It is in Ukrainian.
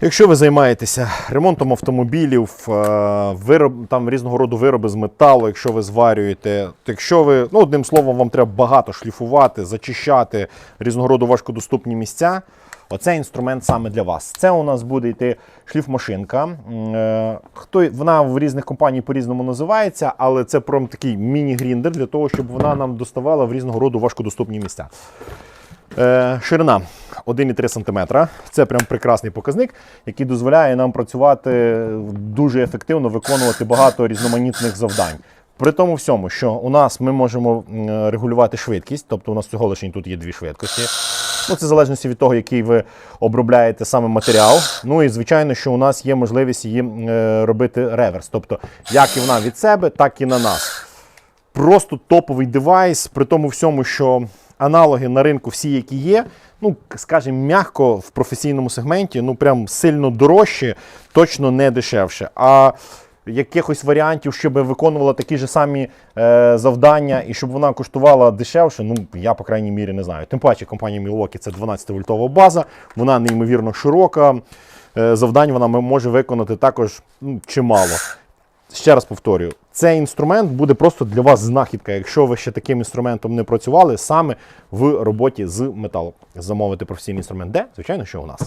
Якщо ви займаєтеся ремонтом автомобілів, е, вироб, там різного роду вироби з металу, якщо ви зварюєте, якщо ви, ну одним словом, вам треба багато шліфувати, зачищати різного роду важкодоступні місця. Оцей інструмент саме для вас. Це у нас буде йти шліфмашинка. Е, Хто вона в різних компаній по-різному називається, але це прям такий міні-гріндер для того, щоб вона нам доставала в різного роду важкодоступні місця. Е, ширина 1,3 см. Це прям прекрасний показник, який дозволяє нам працювати дуже ефективно, виконувати багато різноманітних завдань. При тому всьому, що у нас ми можемо регулювати швидкість, тобто у нас всього лише тут є дві швидкості. Ну, це в залежності від того, який ви обробляєте саме матеріал. Ну і звичайно, що у нас є можливість її е, робити реверс. Тобто, як і вона від себе, так і на нас просто топовий девайс, при тому всьому, що аналоги на ринку всі, які є, ну, скажімо, м'яко в професійному сегменті, ну прям сильно дорожче, точно не дешевше. А якихось варіантів, щоб виконувала такі ж самі е, завдання і щоб вона коштувала дешевше, ну я по крайній мірі не знаю. Тим паче компанія Milwaukee це 12-вольтова база, вона неймовірно широка. Е, завдань вона може виконати також ну, чимало. Ще раз повторюю, цей інструмент буде просто для вас знахідка, якщо ви ще таким інструментом не працювали саме в роботі з металом. Замовити професійний інструмент, де? Звичайно, що у нас.